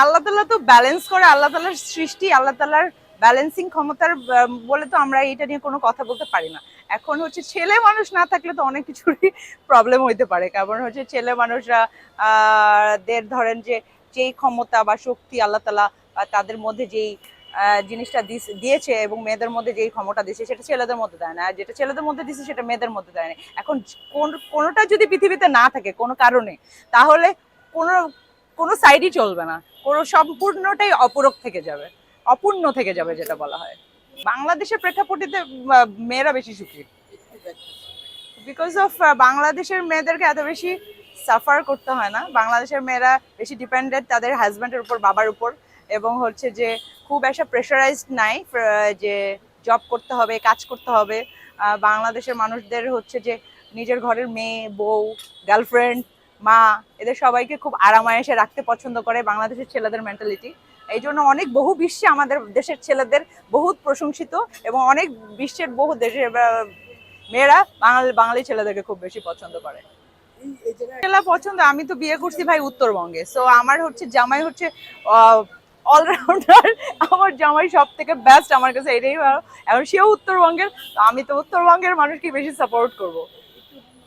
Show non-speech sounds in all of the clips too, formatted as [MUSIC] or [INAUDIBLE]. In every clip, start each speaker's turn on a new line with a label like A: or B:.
A: আল্লাহ তাল্লাহ তো ব্যালেন্স করে, আল্লাহ তাল্লাহর সৃষ্টি, আল্লাহ তাল্লাহর ব্যালেন্সিং ক্ষমতার বলে তো আমরা এটা নিয়ে কোনো কথা বলতে পারি না। এখন হচ্ছে ছেলে মানুষ না থাকলে তো অনেক কিছুরই প্রবলেম হইতে পারে। কারণ হচ্ছে ছেলে মানুষরা দের ধরেন যে যেই ক্ষমতা বা শক্তি আল্লাহ তালা তাদের মধ্যে যেই জিনিসটা দিয়েছে এবং মেয়েদের মধ্যে যেই ক্ষমতা দিয়েছে সেটা ছেলেদের মধ্যে দেয় না। আর যেটা ছেলেদের মধ্যে দিয়েছে সেটা মেয়েদের মধ্যে দেয় না। এখন কোন, কোনোটা যদি পৃথিবীতে না থাকে কোনো কারণে, তাহলে কোনো কোনো সাইডই চলবে না। কোনো সম্পূর্ণটাই অপূরক থেকে যাবে, অপূর্ণ থেকে যাবে যেটা বলা হয়। বাংলাদেশের প্রেক্ষাপটিতে মেয়েরা বেশি সুখী। বিকজ অফ বাংলাদেশের মেয়েদেরকে এত বেশি সাফার করতে হয় না। বাংলাদেশের মেয়েরা বেশি ডিপেন্ডেন্ট তাদের হাজব্যান্ডের উপর, বাবার উপর। এবং হচ্ছে যে, খুব একটা প্রেশারাইজড নাই যে জব করতে হবে, কাজ করতে হবে। বাংলাদেশের মানুষদের হচ্ছে যে, নিজের ঘরের মেয়ে, বউ গার্লফ্রেন্ড মা, এদের সবাইকে খুব আরামায়েসে রাখতে পছন্দ করে বাংলাদেশের ছেলেদের মেন্টালিটি এই জন্য অনেক বহু বিশ্বে আমাদের দেশের ছেলেদের বহুত প্রশংসিত এবং অনেক বিশ্বের বহু দেশের মেয়েরা বাঙালি বাঙালি ছেলেদেরকে খুব বেশি পছন্দ করে। ছেলে পছন্দ, আমি তো বিয়ে করছি ভাই উত্তরবঙ্গে। সো আমার হচ্ছে জামাই হচ্ছে অলরাউন্ডার আমার জামাই সব থেকে বেস্ট আমার কাছে এটাই ভালো। এখন সেও উত্তরবঙ্গের আমি তো উত্তরবঙ্গের মানুষকে বেশি সাপোর্ট করব।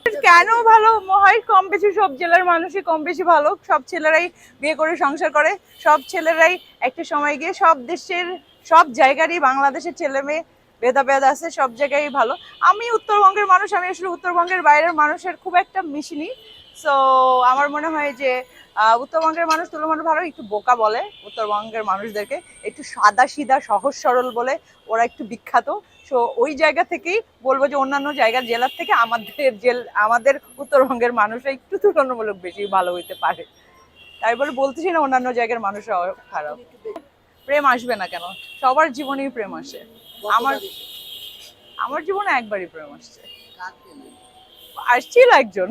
A: কেন ভালো? হয় কম বেশি সব জেলার মানুষই কম বেশি ভালো। সব ছেলেরাই বিয়ে করে সংসার করে। সব ছেলেরাই একটা সময় গিয়ে সব দেশের, সব জায়গারই বাংলাদেশের ছেলে মেয়ে ভেদাভেদ আছে, সব জায়গায় ভালো। আমি উত্তরবঙ্গের মানুষ, আমি আসলে উত্তরবঙ্গের বাইরের মানুষের খুব একটা মিশিনি। সো আমার মনে হয় যে উত্তরবঙ্গের মানুষ তুলনামূলক ভালো, একটু বোকা বলে উত্তরবঙ্গের মানুষদেরকে। একটু সাদা সিধা সহজ সরল বলে ওরা একটু বিখ্যাত। সো ওই জায়গা থেকেই বলব যে অন্যান্য জায়গার জেলার থেকে আমাদের জেল আমাদের উত্তরবঙ্গের মানুষরা একটু তুলনামূলক বেশি ভালো হইতে পারে। তাই বলে বলতেছি না অন্যান্য জায়গার মানুষরা খারাপ। প্রেম আসবে না কেন? সবার জীবনেই প্রেম আসে। আমার আমার জীবনে একবারই প্রেম আসছে। আসছিল একজন।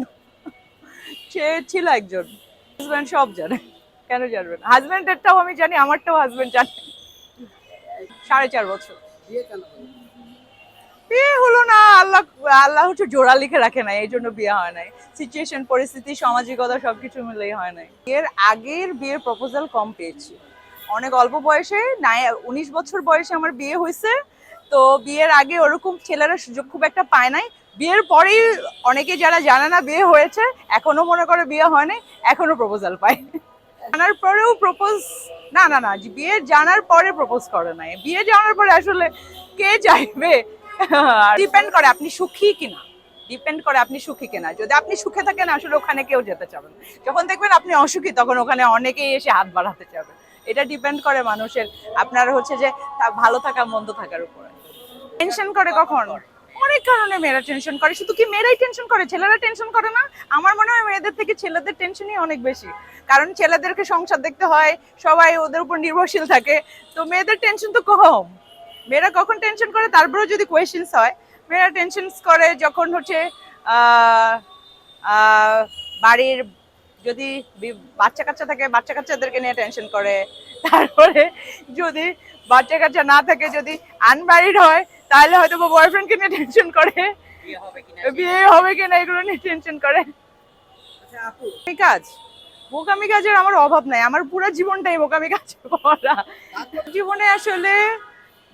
A: সে ছিল একজন। হাজব্যান্ড সব জানে। কেন জানবেন হাজব্যান্ডেরটাও আমি জানি আমারটাও হাজব্যান্ড জানে। সাড়ে চার বছর। বিয়ে হলো না, আল্লাহ আল্লাহ হচ্ছে জোড়া লিখে রাখে নাই এই জন্য বিয়ে হয় নাই। সিচুয়েশন পরিস্থিতি, সামাজিকতা, সবকিছু মিলেই হয় নাই। এর আগের বিয়ের প্রপোজাল কম পেয়েছি। অনেক অল্প বয়সে, নাই, উনিশ বছর বয়সে আমার বিয়ে হয়েছে। তো বিয়ের আগে ওরকম ছেলেরা সুযোগ খুব একটা পায় নাই। বিয়ের পরেই অনেকে যারা জানে না বিয়ে হয়েছে, এখনও মনে করে বিয়ে হয় নাই, এখনও প্রপোজাল পায়। জানার পরেও প্রপোজ না না না বিয়ে জানার পরে প্রপোজ করে নাই। বিয়ে জানার পরে আসলে কে চাইবে? ডিপেন্ড করে আপনি সুখী কিনা। ডিপেন্ড করে আপনি সুখী কিনা। যদি আপনি সুখে থাকেন, আসলে ওখানে কেউ যেতে চাবেন যখন দেখবেন আপনি অসুখী, তখন ওখানে অনেকেই এসে হাত বাড়াতে চাবে। এটা ডিপেন্ড করে মানুষের। আপনার হচ্ছে যে ভালো থাকা, মন্দ থাকার উপরে। টেনশন করে কখন? অনেক কারণে মেয়েরা টেনশন করে। শুধু কি মেয়েরাই টেনশন করে? ছেলেরা টেনশন করে না? আমার মনে হয় মেয়েদের থেকে ছেলেদের টেনশনই অনেক বেশি। কারণ ছেলেদেরকে সংসার দেখতে হয়, সবাই ওদের উপর নির্ভরশীল থাকে। তো মেয়েদের টেনশন তো কম। মেয়েরা কখন টেনশন করে? তারপরেও যদি কোয়েশ্চেন্স হয় মেয়েরা টেনশন করে যখন হচ্ছে বাড়ির যদি বাচ্চা কাচ্চা থাকে বাচ্চা কাচ্চাদেরকে নিয়ে টেনশন করে। তারপরে যদি বাচ্চা কাচ্চা না থাকে যদি আনম্যারিড হয় তাহলে হয়তো বয়ফ্রেন্ডকে নিয়ে টেনশন করে। বিয়ে হবে কিনা এগুলো নিয়ে টেনশন করে। বোকামি কাজ। বোকামি কাজের আমার অভাব নাই। আমার পুরো জীবনটাই বোকামি কাজ করা। জীবনে আসলে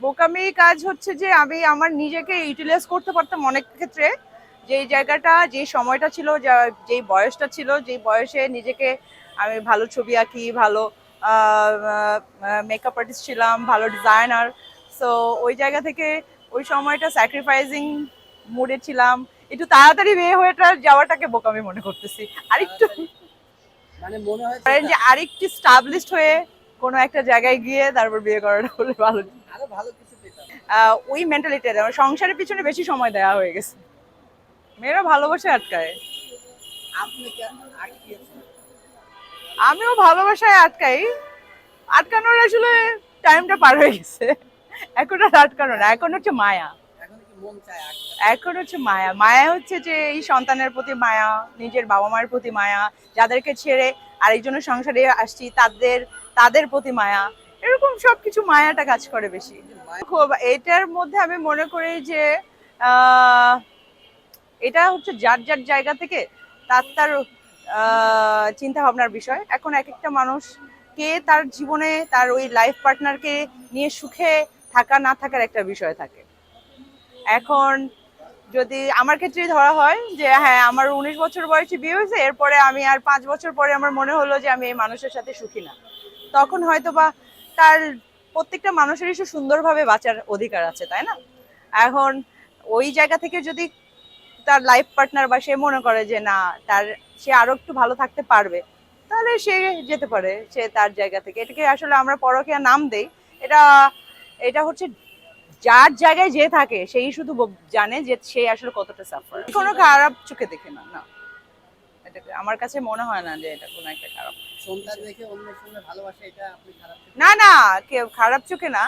A: বোকামি কাজ হচ্ছে যে আমি আমার নিজেকে ইউটিলাইজ করতে পারতাম অনেক ক্ষেত্রে। যেই জায়গাটা যেই সময়টা ছিল যা- যেই বয়সটা ছিল যেই বয়সে নিজেকে আমি ভালো ছবি আঁকি ভালো মেকআপ আর্টিস্ট ছিলাম ভালো ডিজাইনার সো ওই জায়গা থেকে ওই সময়টা স্যাক্রিফাইসিং মুডে ছিলাম। একটু তাড়াতাড়ি বিয়ে হয়ে যাওয়াটাকে বোকামি মনে করতেছি। আরেকটু
B: মানে মনে হয়
A: যে আরেকটু স্টাবলিশড হয়ে কোনো একটা জায়গায় গিয়ে তারপর বিয়ে করাটা হলে ভালো
B: ভালো কিছু
A: ওই মেন্টালিটি সংসারের পিছনে বেশি সময় দেওয়া হয়ে গেছে। মেয়েরা ভালোবাসে আটকায়। আমিও ভালোবাসায় আটকাই। আটকানোর আসলে টাইমটা পার হয়ে গেছে। এখন আর আটকানো না এখন হচ্ছে মায়া?
B: এখন
A: হচ্ছে মায়া। মায়া হচ্ছে যে এই সন্তানের প্রতি মায়া নিজের বাবা মায়ের প্রতি মায়া যাদেরকে ছেড়ে আরেকজনের সংসারে আসছি তাদের তাদের প্রতি মায়া, এরকম সবকিছু মায়াটা কাজ করে বেশি। খুব, এটার মধ্যে আমি মনে করি যে এটা হচ্ছে যার যার জায়গা থেকে তার তার চিন্তা ভাবনার বিষয়। এখন এক একটা মানুষ কে তার জীবনে, তার ওই লাইফ পার্টনারকে নিয়ে সুখে থাকা, না থাকার একটা বিষয় থাকে। এখন যদি আমার ক্ষেত্রে ধরা হয় যে হ্যাঁ আমার উনিশ বছর বয়সে বিয়ে হয়েছে, এরপরে আমি আর পাঁচ বছর পরে আমার মনে হলো যে, আমি এই মানুষের সাথে সুখী না। তখন হয়তো বা তার প্রত্যেকটা মানুষেরই সে সুন্দরভাবে বাঁচার অধিকার আছে, তাই না? এখন ওই জায়গা থেকে যদি তার লাইফ পার্টনার বা সে মনে করে যে না, তার সে আরও একটু ভালো থাকতে পারবে, তাহলে সে যেতে পারে, সে তার জায়গা থেকে। এটাকে আসলে আমরা পরকীয়া নাম দেই। এটা এটা হচ্ছে যার জায়গায় যে থাকে, সেই শুধু জানে যে সে আসলে কতটা সাফার কোনো খারাপ চোখে দেখে না না। এটা আমার কাছে মনে হয় না যে এটা কোনো একটা খারাপ।
B: সন্তান দেখে অন্যের সঙ্গে ভালোবাসা এটা আপনি খারাপ
A: না না কেউ খারাপ চোখে না।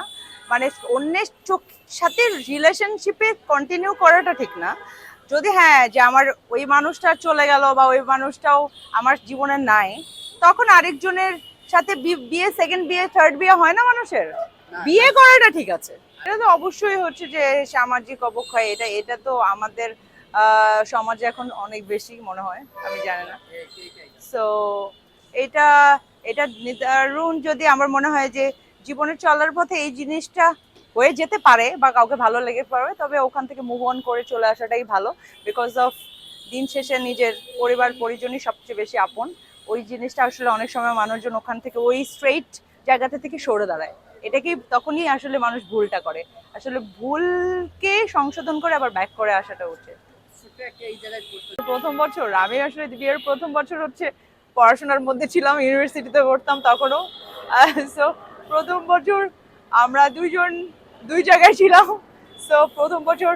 A: মানে অন্যের চোখ সাথে রিলেশনশিপে কন্টিনিউ করাটা ঠিক না। যদি হ্যাঁ যে আমার ওই মানুষটা চলে গেল বা ওই মানুষটাও আমার জীবনে নাই তখন আরেকজনের সাথে বিয়ে সেকেন্ড বিয়ে থার্ড বিয়ে হয় না মানুষের? বিয়ে করাটা ঠিক আছে। এটা তো অবশ্যই হচ্ছে যে সামাজিক অবক্ষয় এটা এটা তো আমাদের সমাজে এখন অনেক বেশি মনে হয় আমি জানি না। সো এটা এটা নিদারুণ যদি আমার মনে হয় যে জীবনে চলার পথে এই জিনিসটা হয়ে যেতে পারে বা কাউকে ভালো লেগে পারে তবে ওখান থেকে মুভ অন করে চলে আসাটাই ভালো। বিকজ অফ দিন শেষে নিজের পরিবার পরিজনই সবচেয়ে বেশি আপন। ওই জিনিসটা আসলে অনেক সময় মানুষজন ওখান থেকে ওই স্ট্রেইট জায়গাটা থেকে সরে দাঁড়ায়। এটাকেই তখনই আসলে মানুষ ভুলটা করে? আসলে ভুলকে সংশোধন করে আবার ব্যাক করে আসাটা উচিত। প্রথম বছর আমি আসলে বিয়ের প্রথম বছর হচ্ছে পড়াশোনার মধ্যে ছিলাম ইউনিভার্সিটিতে পড়তাম তখনও। [LAUGHS] সো প্রথম বছর আমরা দুইজন দুই জায়গায় ছিলাম। সো প্রথম বছর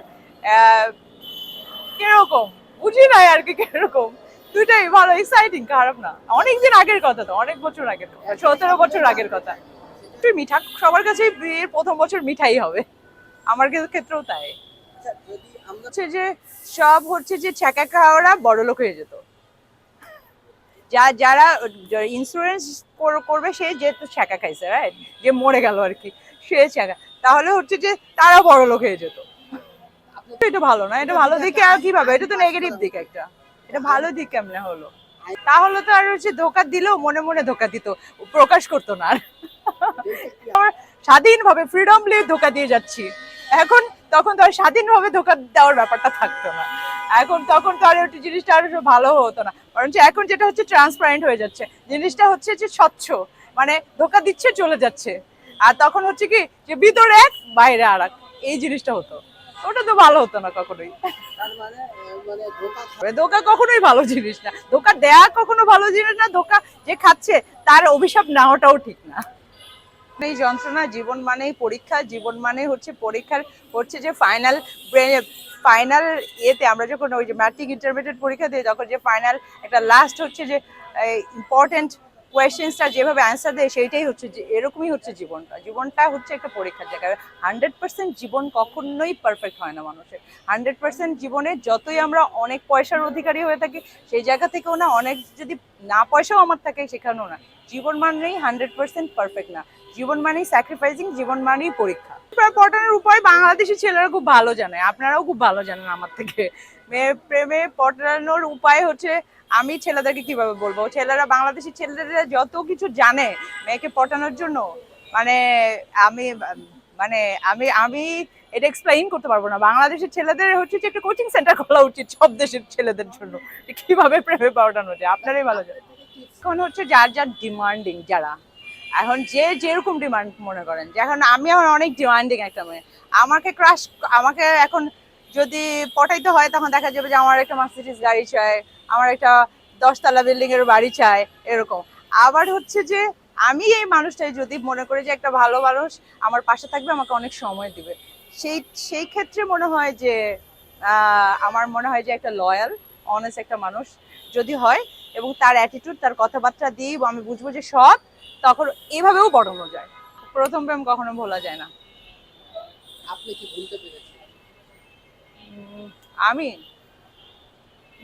A: কীরকম? বুঝি নাই আর কি কীরকম? দুইটাই ভালো এক্সাইটিং খারাপ না। অনেকদিন আগের কথা তো অনেক বছর আগের সতেরো বছর আগের কথা। একটু মিঠা সবার কাছেই বিয়ের প্রথম বছর মিঠাই হবে। আমার ক্ষেত্রেও তাই।
B: আচ্ছা
A: হচ্ছে যে সব হচ্ছে যে ছ্যাঁকা খাওয়ারা বড় লোক হয়ে যেত। যা যারা ইন্স্যুরেন্স করবে সে যেহেতু ছ্যাঁকা খাইছে রাইট যে মরে গেল আর কি সে ছ্যাঁকা। তাহলে হচ্ছে যে তারা বড় লোক হয়ে যেত। এটা ভালো না এটা ভালো দিকে আর কীভাবে? এটা তো নেগেটিভ দিক একটা। এটা ভালো দিক কেমনে হলো? তাহলে তো আর হচ্ছে ধোকা দিলেও মনে মনে ধোকা দিত। প্রকাশ করতো না আর। [LAUGHS] স্বাধীনভাবে ফ্রিডমলি ধোকা দিয়ে যাচ্ছি। এখন তখন তো আর স্বাধীনভাবে ধোকা দেওয়ার ব্যাপারটা থাকতো না। এখন তখন তো আর ওই জিনিসটা আর ভালো হতো না। বরঞ্চ এখন যেটা হচ্ছে ট্রান্সপারেন্ট হয়ে যাচ্ছে। জিনিসটা হচ্ছে যে স্বচ্ছ মানে ধোকা দিচ্ছে চলে যাচ্ছে। আর তখন হচ্ছে কি যে ভিতরে এক বাইরে আর এক এই জিনিসটা হতো। ওটা তো ভালো হতো না কখনোই।
B: মানে মানে ধোকা
A: ধোকা কখনোই ভালো জিনিস না। ধোকা দেয়া কখনো ভালো জিনিস না ধোকা যে খাচ্ছে তার অভিশাপ নেওয়াটাও ঠিক না। এই যন্ত্রণা জীবন মানেই পরীক্ষা, জীবন মানেই হচ্ছে পরীক্ষার, হচ্ছে যে ফাইনাল ফাইনাল ইয়েতে আমরা যখন ওই যে ম্যাট্রিক ইন্টারমিডিয়েট পরীক্ষা দিয়ে তখন যে ফাইনাল একটা লাস্ট হচ্ছে যে ইম্পর্টেন্ট কোয়েশ্চেন্সটা যেভাবে অ্যান্সার দেয় সেইটাই হচ্ছে যে, এরকমই হচ্ছে জীবনটা। জীবনটা হচ্ছে একটা পরীক্ষার জায়গা। হান্ড্রেড পার্সেন্ট জীবন কখনোই পারফেক্ট হয় না মানুষের। হান্ড্রেড পার্সেন্ট জীবনে যতই আমরা অনেক পয়সার অধিকারী হয়ে থাকি, সেই জায়গা থেকেও না, অনেক যদি না পয়সাও আমার থাকে, সেখানেও না। জীবন মানেই হান্ড্রেড পার্সেন্ট পারফেক্ট না। জীবন মানেই স্যাক্রিফাইসিং জীবন মানেই পরীক্ষা। পটানোর উপায় বাংলাদেশি ছেলেরা খুব ভালো জানে। আপনারাও খুব ভালো জানেন আমার থেকে। মেয়ে প্রেমে পটানোর উপায় হচ্ছে আমি ছেলেদেরকে কীভাবে বলব? ছেলেরা বাংলাদেশি ছেলেরা যত কিছু জানে মেয়েকে পটানোর জন্য মানে আমি মানে আমি আমি এটা এক্সপ্লেইন করতে পারব না। বাংলাদেশের ছেলেদের হচ্ছে যে একটা কোচিং সেন্টার খোলা উচিত সব দেশের ছেলেদের জন্য কীভাবে প্রেমে পটানো যায়। আপনারাই ভালো জানেন। এখন হচ্ছে যার যার ডিমান্ডিং যারা, এখন যে যেরকম ডিমান্ড মনে করেন, যে এখন আমি আমার অনেক ডিমান্ডিং একটা মেয়ে। আমাকে ক্রাশ আমাকে এখন যদি পটাইতে হয়, তখন দেখা যাবে যে আমার একটা মার্সিডিস গাড়ি চাই আমার একটা দশতলা বিল্ডিং এর বাড়ি চাই এরকম। আবার হচ্ছে যে আমি এই মানুষটাই যদি মনে করি যে একটা ভালো মানুষ আমার পাশে থাকবে আমাকে অনেক সময় দিবে। সেই সেই ক্ষেত্রে মনে হয় যে আমার মনে হয় যে একটা লয়াল অনেস্ট একটা মানুষ যদি হয় এবং তার অ্যাটিটিউড তার কথাবার্তা দিয়ে আমি বুঝব যে সৎ তখন এভাবেও বড়ানো যায়। প্রথম প্রেম কখনো ভোলা যায় না।
B: আপনি কি ভুলতে পেরেছেন?
A: আমি?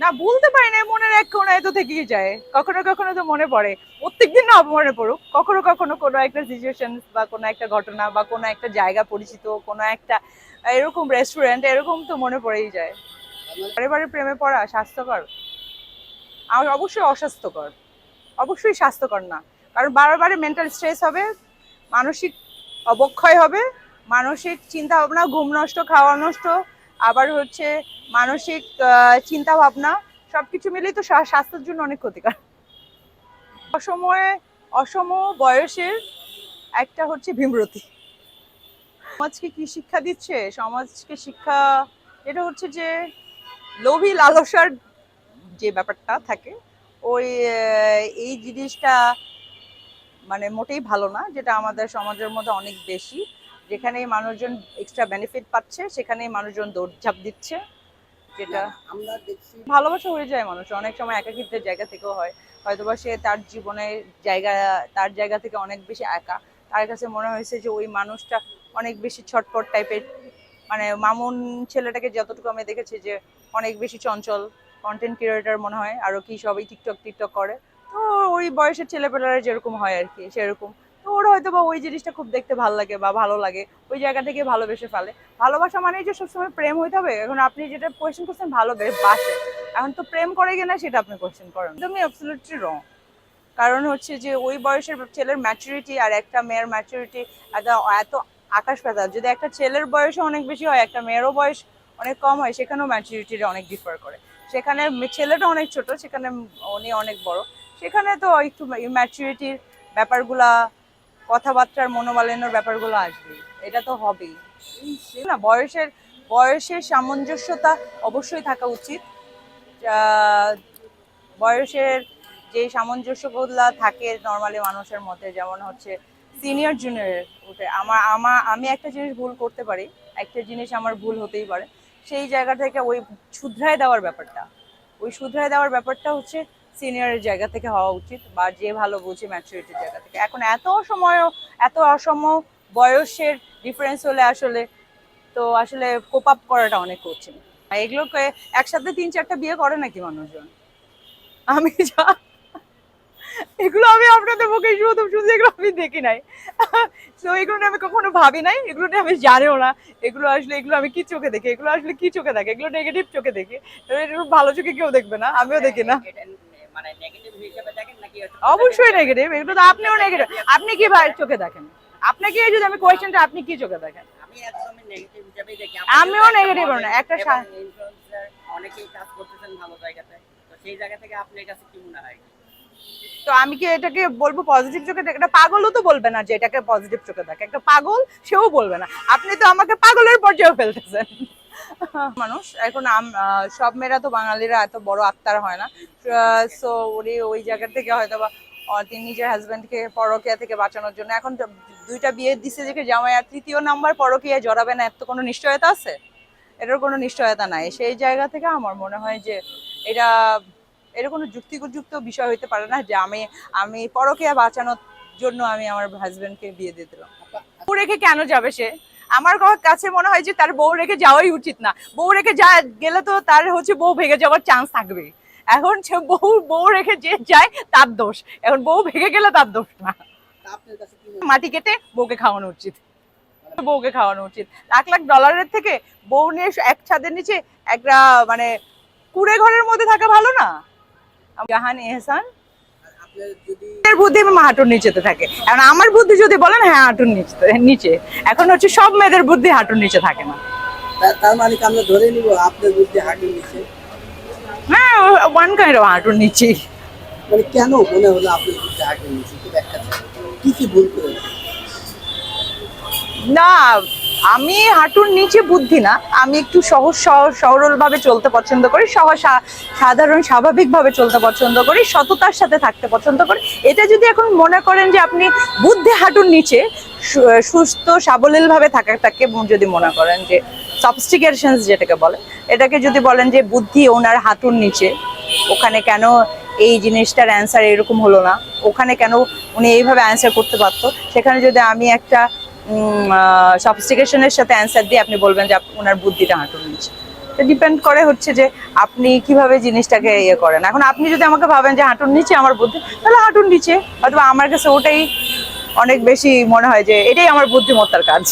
A: না, বলতে পারি না মনের এক কোনায় তো থেকেই যায়। কখনো কখনো তো মনে পড়ে। প্রত্যেকদিন না মনে পড়ুক, কখনো কখনো কোনো একটা সিচুয়েশন বা কোনো একটা ঘটনা বা কোনো একটা জায়গা পরিচিত, কোনো একটা, এরকম রেস্টুরেন্ট এরকম তো মনে পড়েই যায়। বারে প্রেমে পড়া স্বাস্থ্যকর। আর অবশ্যই অস্বাস্থ্যকর। অবশ্যই স্বাস্থ্যকর না। কারণ বারবার মেন্টাল স্ট্রেস হবে, মানসিক অবক্ষয় হবে, মানসিক চিন্তা ভাবনা ঘুম নষ্ট, খাওয়া নষ্ট, আবার হচ্ছে মানসিক চিন্তা ভাবনা সবকিছু মিলেই তো স্বাস্থ্যের জন্য অনেক ক্ষতিকর। অসময়ে, অসম বয়সের একটা হচ্ছে ভীমরতি। সমাজকে কি শিক্ষা দিচ্ছে? সমাজকে শিক্ষা, এটা হচ্ছে যে লোভী লালসার যে ব্যাপারটা থাকে, ওই এই জিনিসটা মানে মোটেই ভালো না, যেটা আমাদের সমাজের মধ্যে অনেক বেশি। যেখানেই মানুষজন এক্সট্রা বেনিফিট পাচ্ছে, সেখানেই মানুষজন দৌড়ঝাঁপ দিচ্ছে। যেটা
B: আমরা দেখছি।
A: ভালোবাসা হয়ে যায় মানুষ অনেক সময় একাকিত্বের জায়গা থেকেও হয়। হয়তোবা সে তার জীবনের জায়গা তার জায়গা থেকে অনেক বেশি একা। তার কাছে মনে হয়েছে যে ওই মানুষটা অনেক বেশি ছটপট টাইপের। মানে মামুন ছেলেটাকে যতটুকু আমি দেখেছি যে অনেক বেশি চঞ্চল কন্টেন্ট ক্রিয়েটার মনে হয় আরও কি সবাই টিকটক টিকটক করে। তো ওই বয়সের ছেলেপেলেরা যেরকম হয় আর কি সেরকম। তো ওর হয়তো বা ওই জিনিসটা খুব দেখতে ভালো লাগে বা ভালো লাগে। ওই জায়গা থেকে ভালোবেসে ফেলে। ভালোবাসা মানেই যে সবসময় প্রেম হইতে হবে। এখন আপনি যেটা কোয়েশ্চেন করছেন, ভালোবাসে। এখন তো প্রেম করে কিনা সেটা আপনি কোয়েশ্চেন করেন। একদমই অ্যাবসলিউটলি রং কারণ হচ্ছে যে ওই বয়সের ছেলের ম্যাচুরিটি আর একটা মেয়ের ম্যাচুরিটি এত আকাশ পাতাল। যদি একটা ছেলের বয়সও অনেক বেশি হয়, একটা মেয়েরও বয়স অনেক কম হয়, সেখানেও ম্যাচুরিটিটা অনেক ডিফার করে। সেখানে ছেলেটা অনেক ছোট, সেখানে উনি অনেক বড়। সেখানে তো একটু ম্যাচুরিটির ব্যাপারগুলা কথাবার্তার মনোমালিন্যর ব্যাপারগুলো আসবে। এটা তো হবেই। না, বয়সের বয়সের সামঞ্জস্যতা অবশ্যই থাকা উচিত। বয়সের যে সামঞ্জস্যগুলো থাকে নর্মালি মানুষের মধ্যে, যেমন হচ্ছে সিনিয়র জুনিয়র উঠে আমার আমার আমি একটা জিনিস ভুল করতে পারি, একটা জিনিস আমার ভুল হতেই পারে। সেই জায়গা থেকে ওই শুধরায় দেওয়ার ব্যাপারটা। ওই শুধরায় দেওয়ার ব্যাপারটা হচ্ছে সিনিয়রের জায়গা থেকে হওয়া উচিত বা যে ভালো বুঝে ম্যাচুরিটির জায়গা থেকে। এখন এত সময় এত অসম বয়সের ডিফারেন্স হলে আসলে তো আসলে কোপ আপ করাটা অনেক কঠিন। এগুলোকে একসাথে তিন চারটা বিয়ে করে নাকি মানুষজন? আমি যা, এগুলো আমি আপনাদের মুখে শুধু শুধু এগুলো আমি দেখি নাই। তো এগুলো নিয়ে আমি কখনো ভাবি নাই, এগুলো নিয়ে আমি জানিও না। এগুলো আসলে, এগুলো আমি কি চোখে দেখি? এগুলো আসলে কি চোখে দেখে? এগুলো নেগেটিভ চোখে দেখি। ভালো চোখে কেউ দেখবে না, আমিও দেখি না।
C: মানে নেগেটিভ হিসেবে দেখেন নাকি
A: অবশ্যই নেগেটিভ এগুলো তো আপনিও নেগেটিভ আপনি কি ভাই চোখে দেখেন? আপনাকে যদি আমি কোয়েশ্চেনটা আপনি কি চোখে দেখেন?
C: আমি একদমই নেগেটিভ হিসেবেই দেখি।
A: আমিও negative না, একটা
C: অনেকেই কাজ করতেছেন ভালো জায়গাতে তো সেই জায়গা থেকে আপনার কাছে কি মনে হয়?
A: তো আমি কি এটাকে বলব পজিটিভ চোখে এটা পাগলও তো বলবে না যে এটাকে পজিটিভ চোখে দেখে। একটা পাগল, সেও বলবে না। আপনি তো আমাকে পাগলের পর্যায়ে ফেলতেছেন। মানুষ, এখন সব মেয়েরা তো বাঙালিরা, এত বড় আত্মার হয় না। সো উনি ওই জায়গা থেকে হয়তো বা তিনি নিজের হাজব্যান্ডকে পরকিয়া থেকে বাঁচানোর জন্য এখন দুইটা বিয়ে দিছে যে জামাই আর তৃতীয় নাম্বার পরকিয়া জড়াবে না এত কোনো নিশ্চয়তা আছে? এটার কোনো নিশ্চয়তা নাই। সেই জায়গা থেকে আমার মনে হয় যে এটা এটা কোনো যুক্তিযুক্ত বিষয় হইতে পারে না যে আমি আমি পরকিয়া বাঁচানোর জন্য আমি আমার হাজবেন্ডকে বিয়ে দিয়ে দিলাম। বউ রেখে কেন যাবে সে? আমার কাছে মনে হয় যে তার বউ রেখে যাওয়াই উচিত না। বউ রেখে যা গেলে তো তার হচ্ছে বউ ভেঙে যাওয়ার চান্স থাকবে। এখন সে বউ বউ রেখে যে যায় তার দোষ। এখন বউ ভেঙে গেলে তার দোষ না? মাটি কেটে বউকে খাওয়ানো উচিত। বউকে খাওয়ানো উচিত। লাখ লাখ ডলারের থেকে বউ নিয়ে এক ছাদের নিচে একটা মানে কুড়ে ঘরের মধ্যে থাকা ভালো না? জাহান এহসান বুদ্ধি হাঁটুর নিচেতে থাকে। এখন আমার বুদ্ধি যদি বলেন হ্যাঁ হাঁটুর নিচে নিচে। এখন হচ্ছে সব মেয়েদের বুদ্ধি হাঁটুর নিচে থাকে না।
B: তার মানে আমরা ধরে নিব আপনার বুদ্ধি হাঁটুর নিচে?
A: হ্যাঁ ওয়ান কাইন্ড অফ হাঁটুর নিচেই।
B: মানে কেন মনে হলো আপনার বুদ্ধি হাঁটুর নিচে? ব্যাখ্যা কি কি ভুল করেছে
A: না আমি হাঁটুর নিচে বুদ্ধি না, আমি একটু সহজ সহ- সরলভাবে চলতে পছন্দ করি সহজ সাধারণ স্বাভাবিকভাবে চলতে পছন্দ করি, সততার সাথে থাকতে পছন্দ করি। এটা যদি এখন মনে করেন যে আপনি বুদ্ধি হাঁটুর নিচে সুস্থ, সাবলীলভাবে থাকাটাকে যদি মনে করেন যে সবস্টিকেশন যেটাকে বলে, এটাকে যদি বলেন যে বুদ্ধি ওনার হাঁটুর নিচে, ওখানে কেন এই জিনিসটার অ্যান্সার এরকম হলো না, ওখানে কেন উনি এইভাবে অ্যান্সার করতে পারতো, সেখানে যদি আমি একটা সফিস্টিকেশনের সাথে অ্যান্সার দিয়ে আপনি বলবেন যে ওনার বুদ্ধিটা হাঁটুর নিচে। তো ডিপেন্ড করে হচ্ছে যে আপনি কীভাবে জিনিসটাকে ইয়ে করেন। এখন আপনি যদি আমাকে ভাবেন যে হাঁটুর নিচে আমার বুদ্ধি, তাহলে হাঁটুর নিচে। অথবা আমার কাছে ওটাই অনেক বেশি মনে হয় যে এটাই আমার বুদ্ধিমত্তার কাজ।